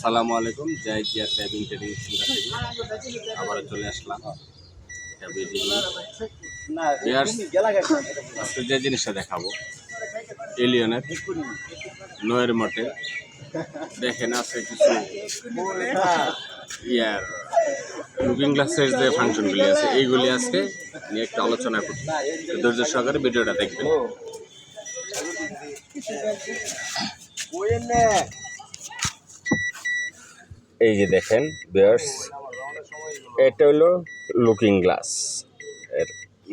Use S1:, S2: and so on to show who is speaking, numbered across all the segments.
S1: সালামু আলাইকুম Joy Jiya driving training center থেকে। আবারও চলে আসলাম। আজকে যে জিনিসটা দেখাবো এলিয়নের নয়ের মঠে। দেখেন আছে কিছু ইয়ার লুকিং গ্লাসের যে ফাংশনগুলি আছে এইগুলি আজকে নিয়ে একটু আলোচনা করছি ধৈর্য সহকারে ভিডিওটা দেখবেন। এই যে দেখেন বিয়ার্স এটা হলো লুকিং গ্লাস এর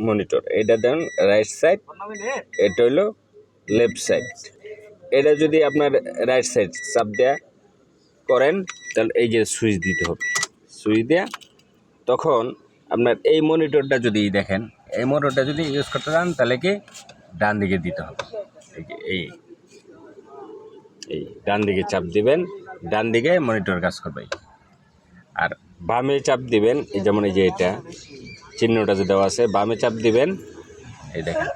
S1: মনিটর এটা দেন রাইট সাইড এটা হলো লেফট সাইড এটা যদি আপনার রাইট সাইড চাপ দেয়া করেন, তাহলে এই যে সুইচ দিতে হবে। সুইচ দেয়া, তখন আপনার এই মনিটরটা যদি দেখেন, এই মনিটরটা যদি ইউজ করতে চান, তাহলে কি ডান দিকে দিতে হবে। এই এই এই, ডান দিকে চাপ দিবেন ডান দিকে মনিটর কাজ করবে। আর বামে চাপ দিবেন, এই যেমন এই যে এটা, চিহ্নটা যে দেওয়া আছে, বামে চাপ দিবেন, এই দেখেন।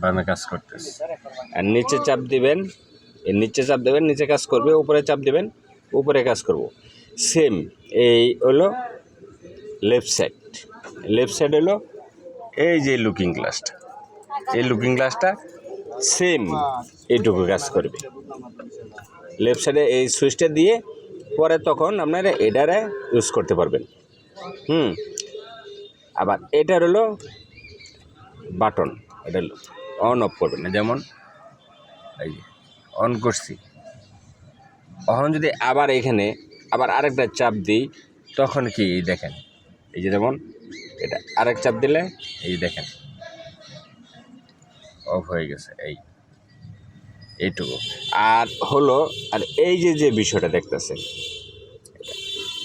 S1: বামে কাজ করতেছে। আর নিচে চাপ দিবেন, এই নিচে চাপ দেবেন, নিচে কাজ করবে, উপরে চাপ দিবেন, উপরে কাজ করব। সেম, এই হলো লেফট সাইড। লেফট সাইড হলো এই যে লুকিং গ্লাসটা। এই লুকিং গ্লাসটা সেম এইটুকু কাজ করবে। লেফট সাইডে এই সুইচটা দিয়ে পরে তখন আপনারা এটারে ইউজ করতে পারবেন। হুম। আবার এটার হলো বাটন এটা অন অফ করবেন। না যেমন, এই যে অন করছি। এখন যদি আবার এখানে আবার আরেকটা চাপ দিই, তখন কি দেখেন? এই যে যেমন, এটা আরেক চাপ দিলে, এই দেখেন। অফ হয়ে গেছে, এই। এইটুকু। আর হলো, আর এই যে যে বিষয়টা দেখতেছেন,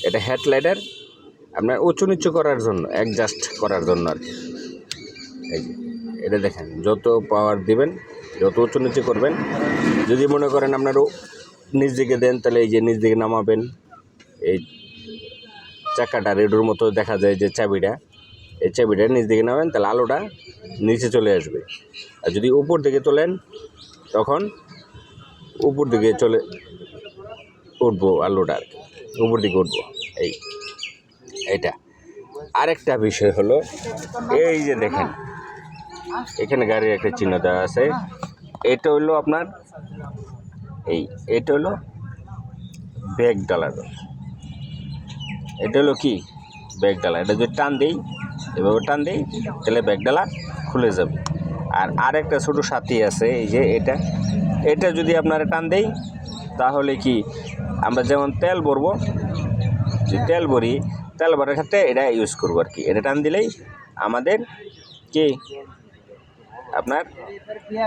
S1: এটা হেডলাইটের আপনার উঁচু নিচু করার জন্য অ্যাডজাস্ট করার জন্য আর কি। এই যে, এটা দেখেন, যত পাওয়ার দিবেন, যত উঁচু নিচু করবেন, যদি মনে করেন আপনারও নিচ দিকে দেন, তাহলে এই যে নিচ দিকে নামাবেন, এই চাকাটা রেডোর মতো দেখা যায় যে চাবিটা, এই চাবিটা নিচ দিকে নামেন তাহলে আলোটা নিচে চলে আসবে। আর যদি উপর দিকে তোলেন, তখন উপর দিকে চলে উঠবো আর কি। উপর দিকে উঠবো। এই এটা আরেকটা বিষয় হলো, এই যে দেখেন, এখানে গাড়ির একটা চিহ্ন দেওয়া আছে। এটা হলো আপনার, এই, এটা হলো ব্যাগ ডালার এটা হলো কি? ব্যাগ ডালা এটা যদি টান দিই এভাবে টান দিই, তাহলে ব্যাগডালা খুলে যাবে। আর আরেকটা ছোটো সাথী আছে, এই যে এটা। এটা যদি আপনারা টান দেই, তাহলে কি, আমরা যেমন তেল ভরবো, যে তেল ভরি, তেল ভরার ক্ষেত্রে এটা ইউজ করব আর কি। এটা টান দিলেই আমাদের কি, আপনার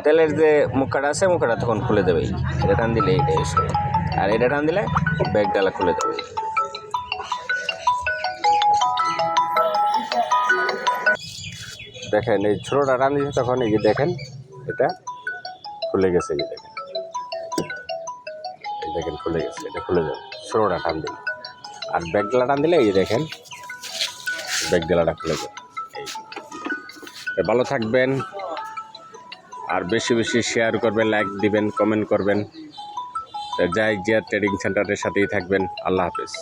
S1: তেলের যে মুখাটা আছে, মুখাটা তখন খুলে দেবে এটা টান দিলে এটা ইউজ করব। আর এটা টান দিলে ব্যাগডালা খুলে দেবে দেখেন, এই ছোটোটা দিয়েছে তখন এই দেখেন, এটা খুলে গেছে, এই দেখেন। এই দেখেন, খুলে গেছে, এটা খুলে যাবে। ছোটোটা টান দিলে আর ব্যাগ ডালা টান দিলে, এই দেখেন ব্যাগ ডালাটা খুলে যাবে। এই ভালো থাকবেন। আর বেশি বেশি শেয়ার করবেন লাইক দিবেন কমেন্ট করবেন। তো যাই জিয়া ট্রেডিং সেন্টারের সাথেই থাকবেন। আল্লাহ হাফেজ।